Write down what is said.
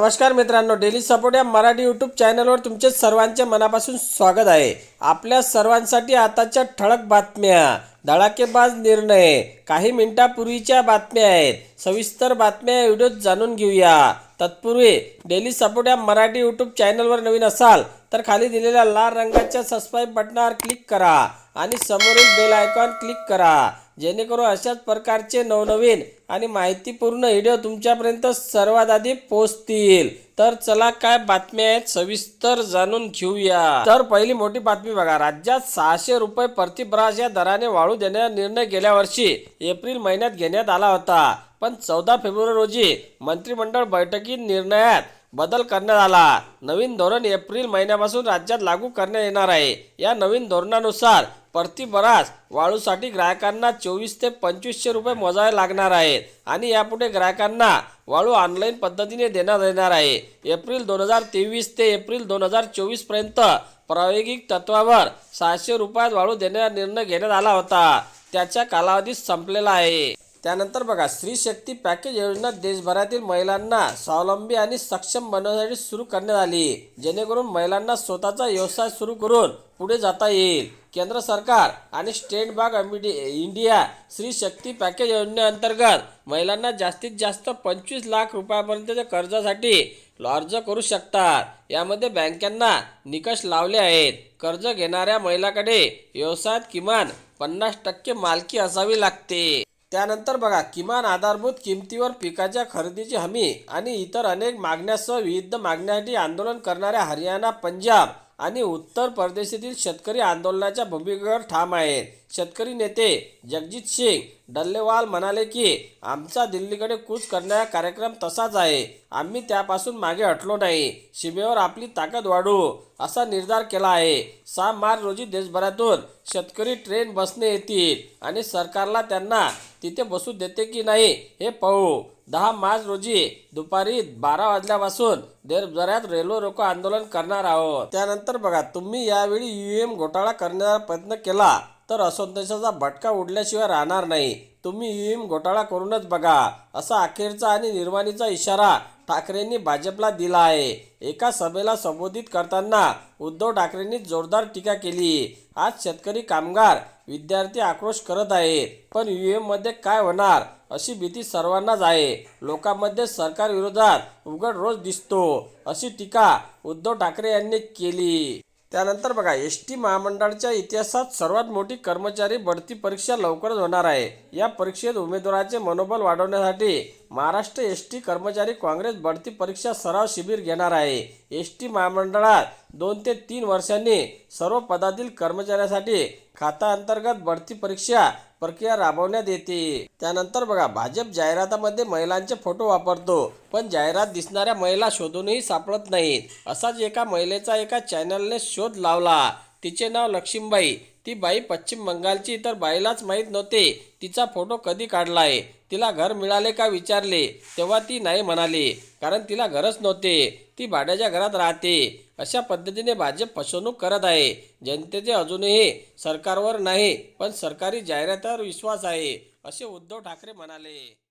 नमस्कार मित्रांनो daily support या मराठी यूट्यूब चॅनलवर तुमचे सर्वांचे मनापासून स्वागत आहे. आपल्या सर्वांसाठी आताच्या ठळक बातम्या. धडाकेबाज निर्णय. काही मिनिटापूर्वीच्या बातम्या आहेत. सविस्तर बातम्या व्हिडिओ व्हिडिओत जाणून घेऊया. तत्पूर्वी डेली सपोर्ट या मराठी यूट्यूब चॅनलवर नवीन असाल तर खाली दिलेल्या लाल रंगाच्या सबस्क्राईब बटनावर क्लिक करा आणि समोरील बेल आयकॉन क्लिक करा. जेणेकरून अशाच प्रकारचे नवनवीन आणि माहितीपूर्ण व्हिडिओ तुमच्यापर्यंत सर्वात आधी पोहोचतील. तर चला काय बातम्या आहेत सविस्तर जाणून घेऊया. तर पहिली मोठी बातमी बघा. राज्यात सहाशे रुपये प्रतिब्रास या दराने वाळू देण्याचा निर्णय गेल्या वर्षी एप्रिल महिन्यात घेण्यात आला होता. पण चौदा फेब्रुवारी रोजी मंत्रिमंडळ बैठकीत निर्णयात बदल करण्यात आला. नवीन धोरण एप्रिल महिन्यापासून राज्यात लागू करण्यात येणार आहे. या नवीन धोरणानुसार प्रति बरास वाळूसाठी ग्राहकांना चोवीस ते पंचवीसशे रुपये मोजावे लागणार आहेत. आणि यापुढे ग्राहकांना वाळू ऑनलाईन पद्धतीने देण्यात येणार आहे. एप्रिल दोन हजार तेवीस ते एप्रिल दोन हजार चोवीसपर्यंत प्रायोगिक तत्वावर सहाशे रुपयात वाळू देण्याचा निर्णय घेण्यात आला होता. त्याच्या कालावधीत संपलेला आहे. त्यानंतर बघा स्त्री शक्ती पॅकेज योजना देशभरातील महिलांना स्वावलंबी आणि सक्षम बनवण्यासाठी सुरू करण्यात आली. जेणेकरून महिलांना स्वतःचा व्यवसाय सुरू करून पुढे जाता येईल. केंद्र सरकार आणि स्टेट बँक इंडिया स्त्री शक्ती पॅकेज योजनेअंतर्गत महिलांना जास्तीत जास्त पंचवीस लाख रुपयापर्यंतच्या कर्जासाठी अर्ज करू शकतात. यामध्ये बँकांना निकष लावले आहेत. कर्ज घेणाऱ्या महिलाकडे व्यवसायात किमान पन्नास टक्के मालकी असावी लागते. त्यानंतर बघा किमान आधारभूत किमतीवर पिकाच्या खरेदीची हमी आणि इतर अनेक मागण्यासह विविध मागण्यासाठी आंदोलन करणाऱ्या हरियाणा पंजाब आणि उत्तर प्रदेशातील शेतकरी आंदोलनाच्या भूमिकेवर ठाम आहेत. शेतकरी नेते जगजित सिंग डल्लेवाल म्हणाले की आमचा दिल्लीकडे कूच करणारा कार्यक्रम तसाच आहे. आम्ही त्यापासून मागे हटलो नाही. सीमेवर आपली ताकद वाढवू असा निर्धार केला आहे. सहा मार्च रोजी देशभरातून शेतकरी ट्रेन बसने येतील आणि सरकारला त्यांना तिथे बसू देते की नाही हे पाहू. दहा मार्च रोजी दुपारी बारा वाजल्यापासून देशभरात रेल्वे रोको आंदोलन करणार आहोत. त्यानंतर बघा तुम्ही यावेळी ईव्हीएम घोटाळा करण्याचा प्रयत्न केला. तर असंतोषाचा भटका उडल्याशिवाय राहणार नाही. तुम्ही ईव्हीएम घोटाळा करूनच बघा. असा अखेरचा आणि निर्वाणीचा इशारा ठाकरेंनी भाजपला दिला आहे. एका सभेला संबोधित करताना उद्धव ठाकरेंनी जोरदार टीका केली. आज शेतकरी कामगार विद्यार्थी आक्रोश करत आहेत. पण यू मध्ये काय होणार अशी भीती सर्वांनाच आहे. लोकांमध्ये सरकार विरोधात उघड रोज दिसतो अशी टीका उद्धव ठाकरे यांनी केली. त्यानंतर बघा एस टी महामंडळाच्या इतिहासात सर्वात मोठी कर्मचारी बढती परीक्षा लवकरच होणार आहे. या परीक्षेत उमेदवाराचे मनोबल वाढवण्यासाठी महाराष्ट्र एस टी कर्मचारी काँग्रेस बढती परीक्षा सराव शिबिर घेणार आहे. एस टी महामंडळात दोन ते तीन वर्षांनी सर्व पदातील कर्मचाऱ्यांसाठी खाता अंतर्गत बढती परीक्षा प्रक्रिया राबवण्यात येते. त्यानंतर बघा भाजप जाहिरातामध्ये महिलांचे फोटो वापरतो पण जाहिरात दिसणाऱ्या महिला शोधूनही सापडत नाहीत. असाच एका महिलेचा एका चॅनलने शोध लावला. तिचे नाव लक्ष्मीबाई. ती बाई पश्चिम बंगालची तर बाईलाच माहीत नव्हते. तिचा फोटो कधी काढलाय? तिला घर मिळाले का विचारले तेव्हा ती नाही म्हणाली कारण तिला घरच नव्हते. ती भाड्याच्या घरात राहते. अशा पद्धतीने भाजप फसवणूक करत आहे. जनतेचे अजूनही सरकारवर नाही पण सरकारी जाहिरातीवर विश्वास आहे असे उद्धव ठाकरे म्हणाले.